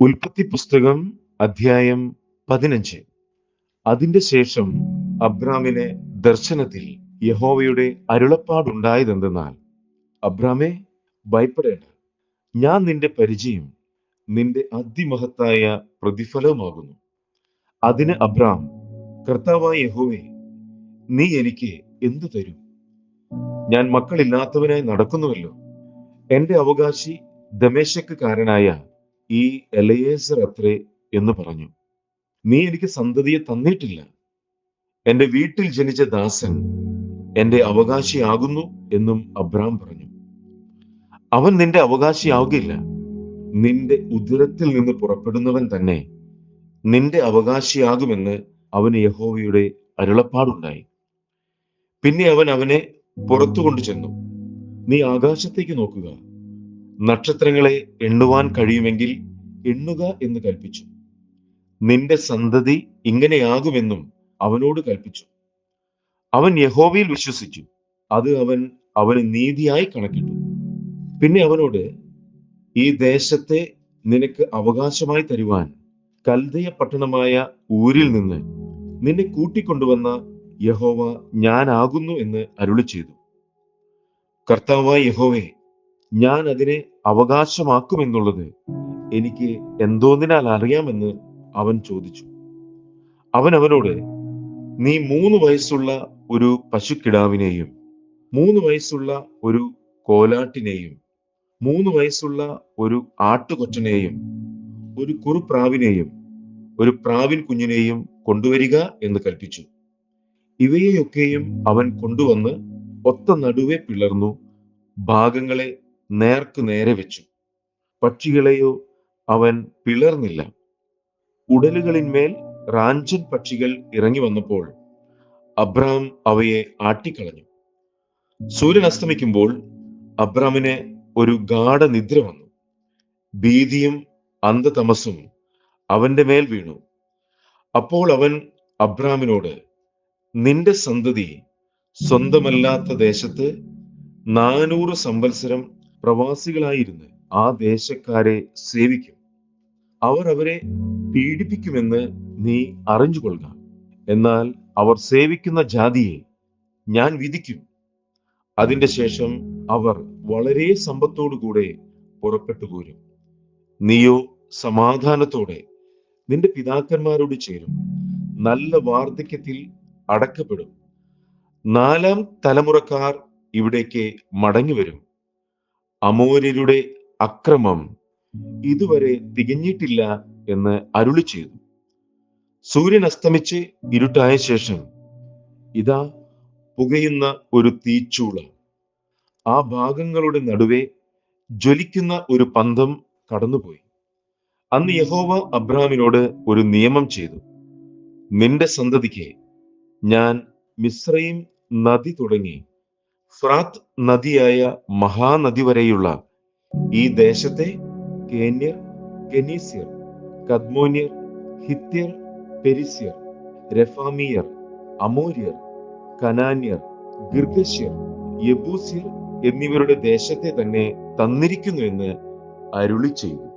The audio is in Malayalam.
ഉൽപ്പത്തി പുസ്തകം അധ്യായം പതിനഞ്ച്. അതിന്റെ ശേഷം അബ്രാമിന് ദർശനത്തിൽ യഹോവയുടെ അരുളപ്പാടുണ്ടായതെന്തെന്നാൽ അബ്രാമേ ഭയപ്പെടേണ്ട. ഞാൻ നിന്റെ പരിചയം നിന്റെ അതിമഹത്തായ പ്രതിഫലവുമാകുന്നു. അതിന് അബ്രാം കർത്താവായ യഹോവേ നീ എനിക്ക് എന്തു തരും? ഞാൻ മക്കളില്ലാത്തവനായി നടക്കുന്നുവല്ലോ. എന്റെ അവകാശി ദമേശക്കാരനായ ഈ എലയേസർ അത്രേ എന്ന് പറഞ്ഞു. നീ എനിക്ക് സന്തതിയെ തന്നിട്ടില്ല. എന്റെ വീട്ടിൽ ജനിച്ച ദാസൻ എന്റെ അവകാശിയാകുന്നു എന്നും അബ്രാം പറഞ്ഞു. അവൻ നിന്റെ അവകാശിയാവുകയില്ല. നിന്റെ ഉദരത്തിൽ നിന്ന് പുറപ്പെടുന്നവൻ തന്നെ നിന്റെ അവകാശിയാകുമെന്ന് അവന് യഹോവയുടെ അരുളപ്പാടുണ്ടായി. പിന്നെ അവൻ അവനെ പുറത്തു കൊണ്ടു ചെന്നു നീ ആകാശത്തേക്ക് നോക്കുക. നക്ഷത്രങ്ങളെ എണ്ണുവാൻ കഴിയുമെങ്കിൽ എണ്ണുക എന്ന് കൽപ്പിച്ചു. നിന്റെ സന്തതി ഇങ്ങനെയാകുമെന്നും അവനോട് കൽപ്പിച്ചു. അവൻ യഹോവയിൽ വിശ്വസിച്ചു. അത് അവൻ അവന് നീതിയായി കണക്കിട്ടു. പിന്നെ അവനോട് ഈ ദേശത്തെ നിനക്ക് അവകാശമായി തരുവാൻ കൽതയ പട്ടണമായ ഊരിൽ നിന്ന് നിന്നെ കൂട്ടിക്കൊണ്ടുവന്ന യഹോവ ഞാനാകുന്നു എന്ന് അരുളി ചെയ്തു കർത്താവായ യഹോവേ ഞാൻ അതിനെ അവകാശമാക്കുമെന്നുള്ളത് എനിക്ക് എന്തോന്നിനാൽ അറിയാമെന്ന് അവൻ ചോദിച്ചു. അവൻ അവനോട് നീ മൂന്ന് വയസ്സുള്ള ഒരു പശുക്കിടാവിനെയും മൂന്ന് വയസ്സുള്ള ഒരു കോലാട്ടിനെയും മൂന്ന് വയസ്സുള്ള ഒരു ആട്ടുകൊറ്റനെയും ഒരു കുറുപ്രാവിനെയും ഒരു പ്രാവിൻ കുഞ്ഞിനെയും കൊണ്ടുവരിക എന്ന് കൽപ്പിച്ചു. ഇവയെയൊക്കെയും അവൻ കൊണ്ടുവന്ന് ഒത്ത നടുവെ പിളർന്നു ഭാഗങ്ങളെ നേർക്കു നേരെ വെച്ചു. പക്ഷികളെയോ അവൻ പിളർന്നില്ല. ഉടലുകളിന്മേൽ റാഞ്ചൻ പക്ഷികൾ ഇറങ്ങി വന്നപ്പോൾ അബ്രാം അവയെ ആട്ടിക്കളഞ്ഞു. സൂര്യൻ അസ്തമിക്കുമ്പോൾ അബ്രാമിന് ഒരു ഗാഠനിദ്ര വന്നു. ഭീതിയും അന്ധതമസും അവന്റെ മേൽ വീണു. അപ്പോൾ അവൻ അബ്രാമിനോട് നിന്റെ സന്തതി സ്വന്തമല്ലാത്ത ദേശത്ത് നാനൂറ് സംവത്സരം പ്രവാസികളായിരുന്ന് ആ ദേശക്കാരെ സേവിക്കും. അവർ അവരെ പീഡിപ്പിക്കുമെന്ന് നീ അറിഞ്ഞുകൊള്ളുക. എന്നാൽ അവർ സേവിക്കുന്ന ജാതിയെ ഞാൻ വിധിക്കും. അതിന്റെ ശേഷം അവർ വളരെ സമ്പത്തോടുകൂടെ പുറപ്പെട്ടു പോരും. നീയോ സമാധാനത്തോടെ നിന്റെ പിതാക്കന്മാരോട് ചേരും. നല്ല വാർദ്ധക്യത്തിൽ അടക്കപ്പെടും. നാലാം തലമുറക്കാർ ഇവിടേക്ക് മടങ്ങി വരും അമോര്യരുടെ അക്രമം ഇതുവരെ തികഞ്ഞിട്ടില്ല എന്ന് അരുളി ചെയ്തു. സൂര്യൻ അസ്തമിച്ച് ഇരുട്ടായ ശേഷം ഇതാ പുകയുന്ന ഒരു തീച്ചൂള. ആ ഭാഗങ്ങളുടെ നടുവെ ജ്വലിക്കുന്ന ഒരു പന്തം കടന്നുപോയി. അന്ന് യഹോവ അബ്രഹാമിനോട് ഒരു നിയമം ചെയ്തു. നിന്റെ സന്തതിക്ക് ഞാൻ മിശ്രയും നദി തുടങ്ങി. ഫ്രാത്ത് നദിയായ മഹാനദി വരെയുള്ള ഈ ദേശത്തെ കേന്യർ കെനീസ്യർ കദ്മോന്യർ ഹിത്യർ പെരിസ്യർ രഫാമിയർ അമോര്യർ കനാന്യർ ഗിർഗശ്യർ യബൂസ്യർ എന്നിവരുടെ ദേശത്തെ തന്നെ തന്നിരിക്കുന്നു എന്ന് അരുളി ചെയ്തു.